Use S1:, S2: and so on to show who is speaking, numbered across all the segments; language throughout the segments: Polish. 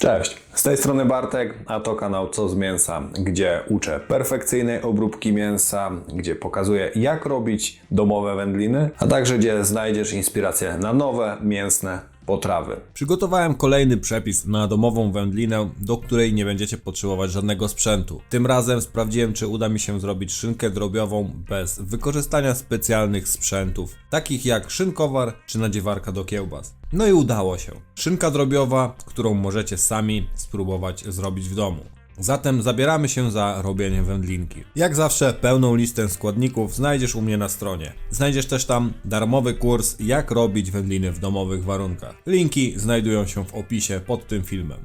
S1: Cześć, z tej strony Bartek, a to kanał Co z Mięsa, gdzie uczę perfekcyjnej obróbki mięsa, gdzie pokazuję jak robić domowe wędliny, a także gdzie znajdziesz inspiracje na nowe mięsne potrawy.
S2: Przygotowałem kolejny przepis na domową wędlinę, do której nie będziecie potrzebować żadnego sprzętu. Tym razem sprawdziłem, czy uda mi się zrobić szynkę drobiową bez wykorzystania specjalnych sprzętów, takich jak szynkowar czy nadziewarka do kiełbas. No i udało się. Szynka drobiowa, którą możecie sami spróbować zrobić w domu. Zatem zabieramy się za robienie wędlinki. Jak zawsze pełną listę składników znajdziesz u mnie na stronie. Znajdziesz też tam darmowy kurs jak robić wędliny w domowych warunkach. Linki znajdują się w opisie pod tym filmem.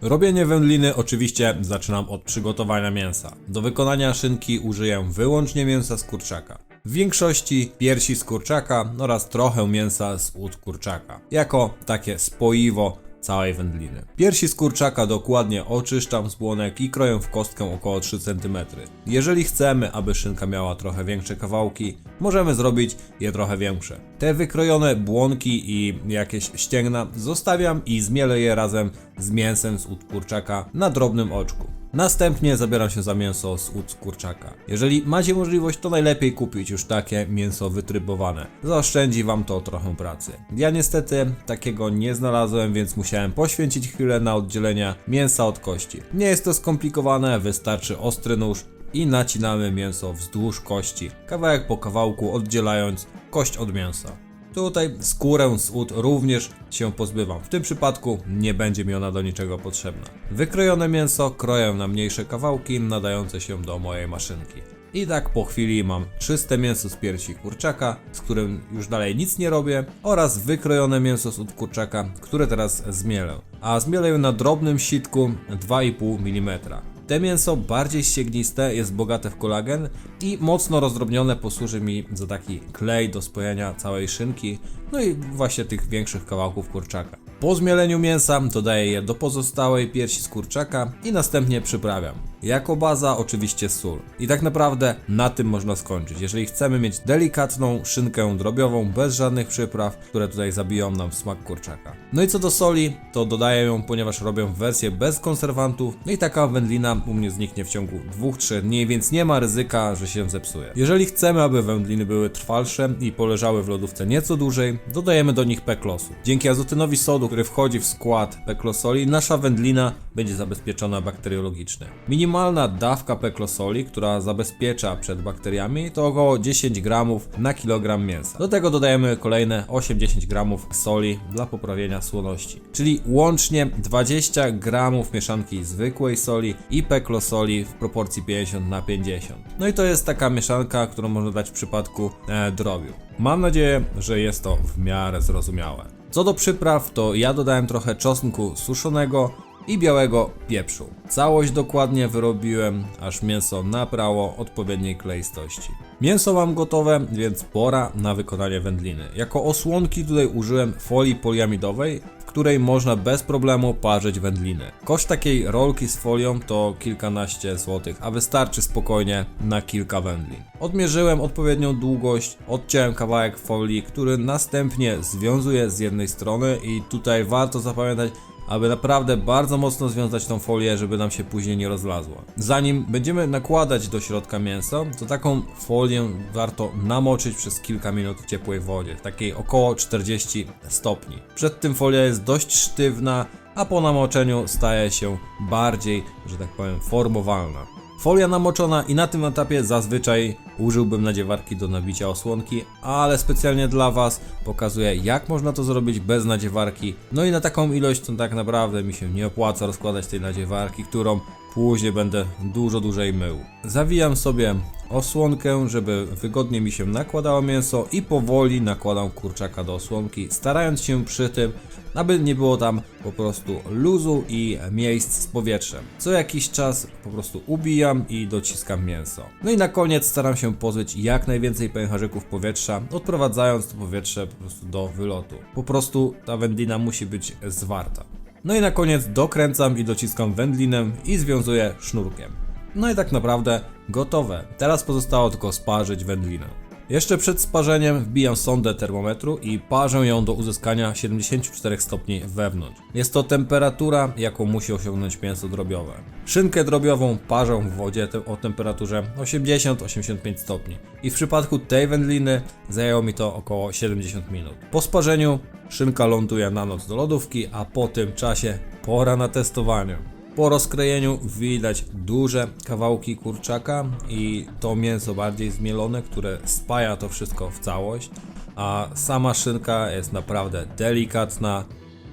S2: Robienie wędliny oczywiście zaczynam od przygotowania mięsa. Do wykonania szynki użyję wyłącznie mięsa z kurczaka. W większości piersi z kurczaka oraz trochę mięsa z ud kurczaka. Jako takie spoiwo całej wędliny. Piersi z kurczaka dokładnie oczyszczam z błonek i kroję w kostkę około 3 cm. Jeżeli chcemy, aby szynka miała trochę większe kawałki, możemy zrobić je trochę większe. Te wykrojone błonki i jakieś ścięgna zostawiam i zmielę je razem z mięsem z ud kurczaka na drobnym oczku. Następnie zabieram się za mięso z ud kurczaka. Jeżeli macie możliwość, to najlepiej kupić już takie mięso wytrybowane. Zaoszczędzi wam to trochę pracy. Ja niestety takiego nie znalazłem, więc musiałem poświęcić chwilę na oddzielenie mięsa od kości. Nie jest to skomplikowane, wystarczy ostry nóż i nacinamy mięso wzdłuż kości, kawałek po kawałku oddzielając kość od mięsa. Tutaj skórę z ud również się pozbywam. W tym przypadku nie będzie mi ona do niczego potrzebna. Wykrojone mięso kroję na mniejsze kawałki nadające się do mojej maszynki. I tak po chwili mam czyste mięso z piersi kurczaka, z którym już dalej nic nie robię, oraz wykrojone mięso z ud kurczaka, które teraz zmielę. A zmielę je na drobnym sitku 2,5 mm. Te mięso bardziej ściegniste, jest bogate w kolagen i mocno rozdrobnione posłuży mi za taki klej do spojenia całej szynki, no i właśnie tych większych kawałków kurczaka. Po zmieleniu mięsa dodaję je do pozostałej piersi z kurczaka i następnie przyprawiam. Jako baza oczywiście sól. I tak naprawdę na tym można skończyć. Jeżeli chcemy mieć delikatną szynkę drobiową bez żadnych przypraw, które tutaj zabiją nam smak kurczaka. No i co do soli, to dodaję ją, ponieważ robię wersję bez konserwantów. No i taka wędlina u mnie zniknie w ciągu 2-3 dni, więc nie ma ryzyka, że się zepsuje. Jeżeli chcemy, aby wędliny były trwalsze i poleżały w lodówce nieco dłużej, dodajemy do nich peklosu. Dzięki azotynowi sodu, który wchodzi w skład peklosoli, nasza wędlina będzie zabezpieczona bakteriologicznie. Minimalna dawka peklosoli, która zabezpiecza przed bakteriami, to około 10 gramów na kilogram mięsa. Do tego dodajemy kolejne 8-10 gramów soli dla poprawienia słoności. Czyli łącznie 20 gramów mieszanki zwykłej soli i peklosoli w proporcji 50 na 50. No i to jest taka mieszanka, którą można dać w przypadku e, drobiu. Mam nadzieję, że jest to w miarę zrozumiałe. Co do przypraw, to ja dodałem trochę czosnku suszonego i białego pieprzu. Całość dokładnie wyrobiłem, aż mięso nabrało odpowiedniej kleistości. Mięso mam gotowe, więc pora na wykonanie wędliny. Jako osłonki tutaj użyłem folii poliamidowej, w której można bez problemu parzyć wędliny. Koszt takiej rolki z folią to kilkanaście złotych, a wystarczy spokojnie na kilka wędlin. Odmierzyłem odpowiednią długość, odciąłem kawałek folii, który następnie związuję z jednej strony i tutaj warto zapamiętać, aby naprawdę bardzo mocno związać tą folię, żeby nam się później nie rozlazła. Zanim będziemy nakładać do środka mięso, to taką folię warto namoczyć przez kilka minut w ciepłej wodzie, takiej około 40 stopni. Przed tym folia jest dość sztywna, a po namoczeniu staje się bardziej, że tak powiem, formowalna. Folia namoczona i na tym etapie zazwyczaj użyłbym nadziewarki do nabicia osłonki, ale specjalnie dla Was pokazuję jak można to zrobić bez nadziewarki. No i na taką ilość to tak naprawdę mi się nie opłaca rozkładać tej nadziewarki, którą później będę dużo dłużej mył. Zawijam sobie osłonkę, żeby wygodnie mi się nakładało mięso i powoli nakładam kurczaka do osłonki, starając się przy tym, aby nie było tam po prostu luzu i miejsc z powietrzem. Co jakiś czas po prostu ubijam i dociskam mięso. No i na koniec staram się pozbyć jak najwięcej pęcherzyków powietrza, odprowadzając to powietrze po prostu do wylotu. Po prostu ta wędlina musi być zwarta. No i na koniec dokręcam i dociskam wędlinę i związuję sznurkiem. No i tak naprawdę gotowe. Teraz pozostało tylko sparzyć wędlinę. Jeszcze przed sparzeniem wbijam sondę termometru i parzę ją do uzyskania 74 stopni wewnątrz. Jest to temperatura, jaką musi osiągnąć mięso drobiowe. Szynkę drobiową parzę w wodzie o temperaturze 80-85 stopni. I w przypadku tej wędliny zajęło mi to około 70 minut. Po sparzeniu szynka ląduje na noc do lodówki, a po tym czasie pora na testowanie. Po rozkrojeniu widać duże kawałki kurczaka i to mięso bardziej zmielone, które spaja to wszystko w całość, a sama szynka jest naprawdę delikatna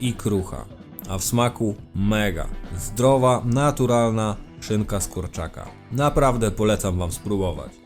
S2: i krucha, a w smaku mega. Zdrowa, naturalna szynka z kurczaka. Naprawdę polecam Wam spróbować.